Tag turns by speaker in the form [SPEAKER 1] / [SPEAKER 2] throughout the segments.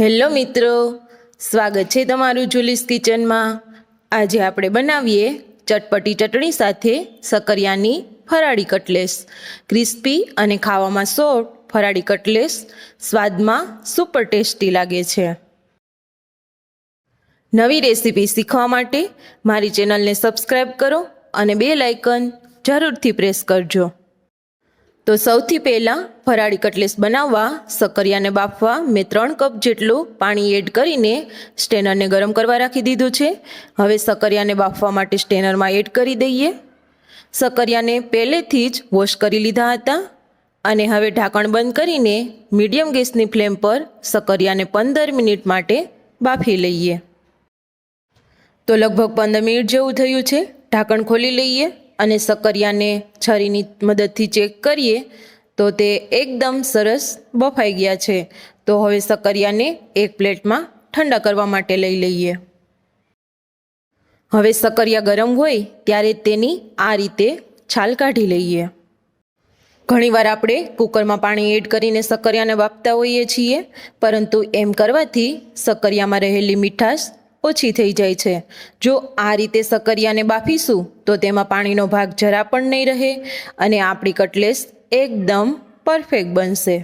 [SPEAKER 1] Hello મિત્રો, સ્વાગત છે તમારું જુલીસ કિચનમાં. આજે આપણે બનાવીએ ચટપટી ચટણી સાથે સકરિયાની ફરાળી કટલેસ. ક્રિસ્પી અને ખાવામાં સોફ્ટ ફરાળી કટલેસ સ્વાદમાં સુપર ટેસ્ટી લાગે છે. નવી રેસીપી શીખવા માટે મારી ચેનલને સબસ્ક્રાઈબ કરો અને બે લાઇકન જરૂરથી પ્રેસ કરજો. તો સૌથી પહેલાં ફરાળી કટલેસ બનાવવા, સક્કરિયાને બાફવા, મેં ત્રણ કપ જેટલું પાણી એડ કરીને સ્ટેનરને ગરમ કરવા રાખી દીધું છે. હવે સક્કરિયાને બાફવા માટે સ્ટેનરમાં એડ કરી દઈએ. સક્કરિયાને પહેલેથી જ વોશ કરી લીધા હતા અને હવે ઢાંકણ બંધ કરીને મીડિયમ ગેસની ફ્લેમ પર સક્કરિયાને પંદર મિનિટ માટે બાફી લઈએ. તો લગભગ પંદર મિનિટ જેવું થયું છે. ઢાંકણ ખોલી લઈએ. અને સકરિયાને છરીની મદદથી ચેક કરીએ, તો તે એકદમ સરસ બફાઈ ગયા છે. તો હવે સક્કરિયાને એક પ્લેટમાં ઠંડા કરવા માટે લઈ લઈએ. હવે સકરિયા ગરમ હોય ત્યારે તેની આ રીતે છાલ કાઢી લઈએ. ઘણીવાર આપણે કુકરમાં પાણી એડ કરીને સક્કરિયાને બાફતા હોઈએ છીએ, પરંતુ એમ કરવાથી સકરિયામાં રહેલી મીઠાશ ઓછી થઈ જાય છે. જો આ રીતે સક્કરિયાને બાફીશું, તો તેમાં પાણીનો ભાગ જરા પણ નહીં રહે અને આપણી કટલેસ એકદમ પરફેક્ટ બનશે.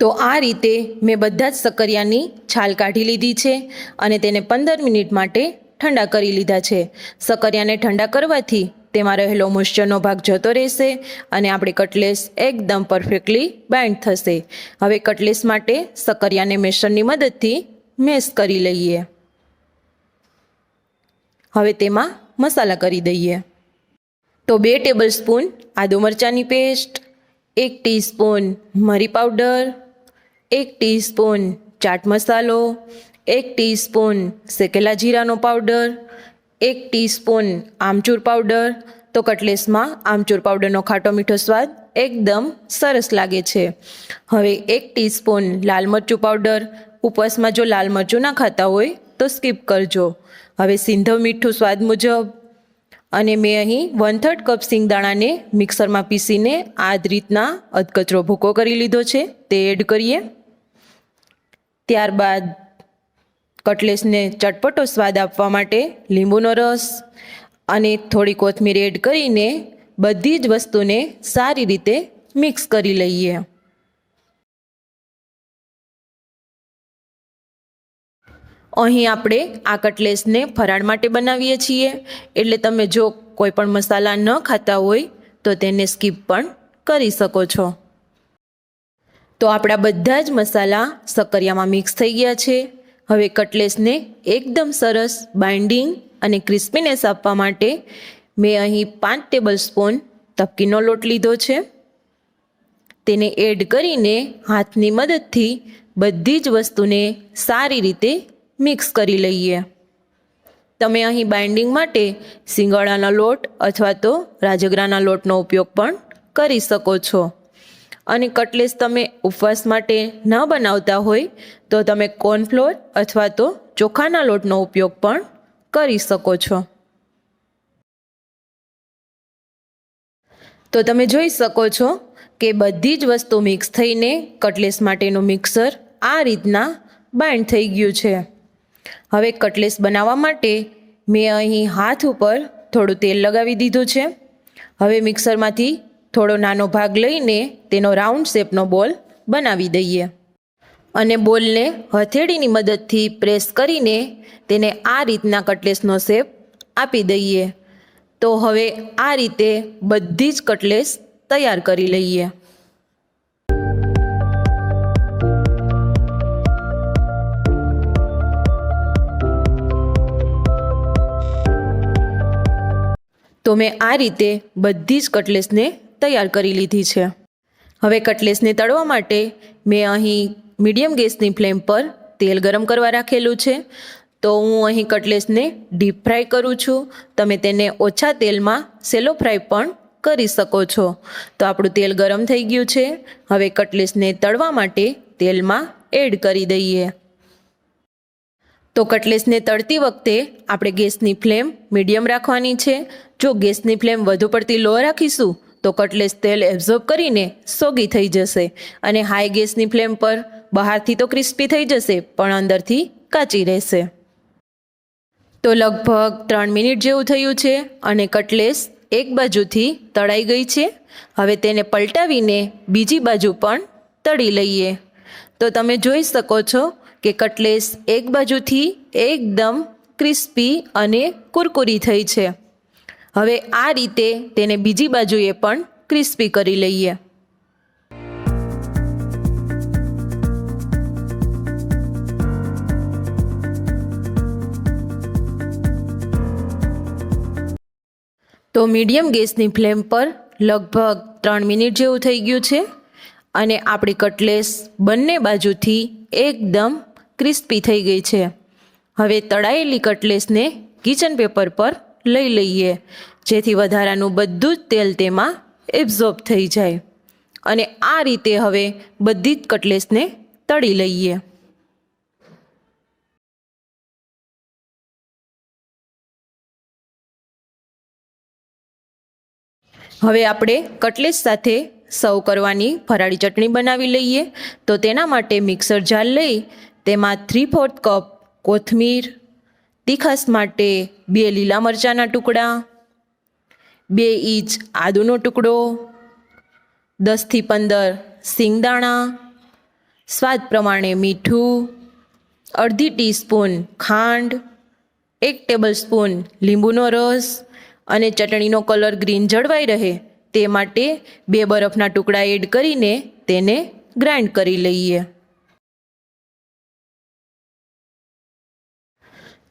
[SPEAKER 1] તો આ રીતે મેં બધા જ સક્કરિયાની છાલ કાઢી લીધી છે અને તેને પંદર મિનિટ માટે ઠંડા કરી લીધા છે. સક્કરિયાને ઠંડા કરવાથી તેમાં રહેલો મોઇશ્ચરનો ભાગ જતો રહેશે અને આપણી કટલેસ એકદમ પરફેક્ટલી બાઇન્ડ થશે. હવે કટલેસ માટે સકરિયાને મેશરની મદદથી મેશ કરી લઈએ. હવે તેમાં મસાલા કરી દઈએ. તો બે ટેબલ સ્પૂન આદુ મરચાંની પેસ્ટ એક ટીસ્પૂન મરી પાવડર એક ટીસ્પૂન ચાટ મસાલો, એક ટીસ્પૂન શેકેલા જીરાનો પાવડર એક ટીસ્પૂન આમચૂર પાવડર, તો કટલેસમાં આમચૂર પાવડરનો ખાટો મીઠો સ્વાદ એકદમ સરસ લાગે છે. હવે એક ટીસ્પૂન લાલ મરચું પાવડર, ઉપવાસમાં જો લાલ મરચું ના ખાતા હોય, તો સ્કીપ કરજો. હવે સિંધવ મીઠું સ્વાદ મુજબ. અને મેં અહીં વન થર્ડ કપ સિંગદાણાને મિક્સરમાં પીસીને આ જ રીતના અધકચરો ભૂકો કરી લીધો છે. તે એડ કરીએ. ત્યારબાદ કટલેસને ચટપટો સ્વાદ આપવા માટે લીંબુનો રસ અને થોડી કોથમીર એડ કરીને બધી જ વસ્તુને સારી રીતે મિક્સ કરી લઈએ. અહીં આપણે આ કટલેસને ફરાળ માટે બનાવીએ છીએ. એટલે તમે જો કોઈ પણ મસાલા ન ખાતા હોય તો તેને સ્કીપ પણ કરી શકો છો. તો આપણા બધા જ મસાલા સક્કરિયામાં મિક્સ થઈ ગયા છે. હવે કટલેસને એકદમ સરસ બાઇન્ડિંગ અને ક્રિસ્પીનેસ આપવા માટે મેં અહીં પાંચ ટેબલ સ્પૂન તપકીનો લોટ લીધો છે. તેને એડ કરીને હાથની મદદથી બધી જ વસ્તુને સારી રીતે મિક્સ કરી લઈએ. તમે અહીં બાઇન્ડિંગ માટે સિંગોડાનો લોટ અથવા તો રાજગરાના લોટનો ઉપયોગ પણ કરી શકો છો. અને કટલેસ તમે ઉપવાસ માટે ન બનાવતા હોય તો તમે કોર્નફ્લોર અથવા તો ચોખાના લોટનો ઉપયોગ પણ કરી શકો છો. તો તમે જોઈ શકો છો કે બધી જ વસ્તુ મિક્સ થઈને કટલેસ માટેનું મિક્સર આ રીતના બાઇન્ડ થઈ ગયું છે. હવે કટલેસ બનાવવા માટે મેં અહીં હાથ ઉપર થોડું તેલ લગાવી દીધું છે. હવે મિક્સરમાંથી થોડો નાનો ભાગ લઈને તેનો રાઉન્ડ શેપનો બોલ બનાવી દઈએ. અને બોલને હથેળીની મદદથી પ્રેસ કરીને તેને આ રીતના કટલેસનો શેપ આપી દઈએ. તો હવે આ રીતે બધી જ કટલેસ તૈયાર કરી લઈએ. તો મેં આ રીતે બધી જ કટલેસને તૈયાર કરી લીધી છે. હવે કટલેસને તળવા માટે મેં અહીં મીડિયમ ગેસની ફ્લેમ પર તેલ ગરમ કરવા રાખેલું છે. તો હું અહીં કટલેસને ડીપ ફ્રાય કરું છું. તમે તેને ઓછા તેલમાં સેલો ફ્રાય પણ કરી શકો છો. તો આપણું તેલ ગરમ થઈ ગયું છે. હવે કટલેસને તળવા માટે તેલમાં એડ કરી દઈએ. તો કટલેસને તળતી વખતે આપણે ગેસની ફ્લેમ મીડિયમ રાખવાની છે. જો ગેસની ફ્લેમ વધુ પડતી લો રાખીશું તો કટલેસ તેલ એબ્ઝોર્બ કરીને સોગી થઈ જશે અને હાઈ ગેસની ફ્લેમ પર બહારથી તો ક્રિસ્પી થઈ જશે, પણ અંદરથી કાચી રહેશે. તો લગભગ ત્રણ મિનિટ જેવું થયું છે અને કટલેસ એક બાજુથી તળાઈ ગઈ છે. હવે તેને પલટાવીને બીજી બાજુ પણ તળી લઈએ. તો તમે જોઈ શકો છો કે કટલેસ એક બાજુથી એકદમ ક્રિસ્પી અને કુરકુરી થઈ છે. હવે આ રીતે તેને બીજી બાજુએ પણ ક્રિસ્પી કરી લઈએ. તો મીડિયમ ગેસની ફ્લેમ પર લગભગ ત્રણ મિનિટ જેવું થઈ ગયું છે અને આપણી કટલેસ બંને બાજુથી એકદમ ક્રિસ્પી થઈ ગઈ છે. હવે તળાયેલી કટલેસને કિચન પેપર પર લઈ લઈએ. જેથી વધારાનું બધું જ તેલ તેમાં એબ્ઝોર્બ થઈ જાય. અને આ રીતે હવે બધી જ કટલેસને તળી લઈએ. હવે આપણે કટલેસ સાથે સર્વ કરવાની ફરાળી ચટણી બનાવી લઈએ. તો તેના માટે મિક્સર જાર લઈ, તેમાં થ્રી ફોર્થ કપ કોથમીર તીખાસ માટે બે લીલા મરચાંના ટુકડા, બે ઇંચ આદુનો ટુકડો, દસથી પંદર સિંગદાણા, સ્વાદ પ્રમાણે મીઠું, અડધી ટીસ્પૂન ખાંડ, એક ટેબલ સ્પૂન લીંબુનો રસ અને ચટણીનો કલર ગ્રીન જળવાઈ રહે તે માટે બે બરફના ટુકડા એડ કરીને તેને ગ્રાઇન્ડ કરી લઈએ.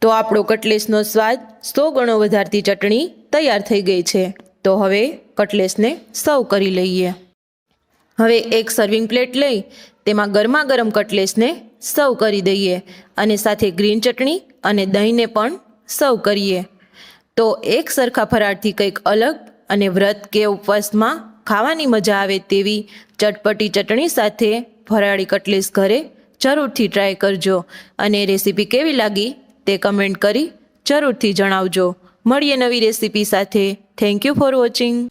[SPEAKER 1] તો આપણો કટલેસનો સ્વાદ સો ગણો વધારતી ચટણી તૈયાર થઈ ગઈ છે. તો હવે કટલેસને સર્વ કરી લઈએ. હવે એક સર્વિંગ પ્લેટ લઈ તેમાં ગરમા ગરમ કટલેસને સર્વ કરી દઈએ અને સાથે ગ્રીન ચટણી અને દહીંને પણ સર્વ કરીએ. તો એક સરખા ફરાળથી કંઈક અલગ અને વ્રત કે ઉપવાસમાં ખાવાની મજા આવે તેવી ચટપટી ચટણી સાથે ફરાળી કટલેસ ઘરે જરૂરથી ટ્રાય કરજો. અને રેસીપી કેવી લાગી તે કમેન્ટ કરી જરૂરથી જણાવજો. મળીએ નવી રેસીપી સાથે. Thank you for watching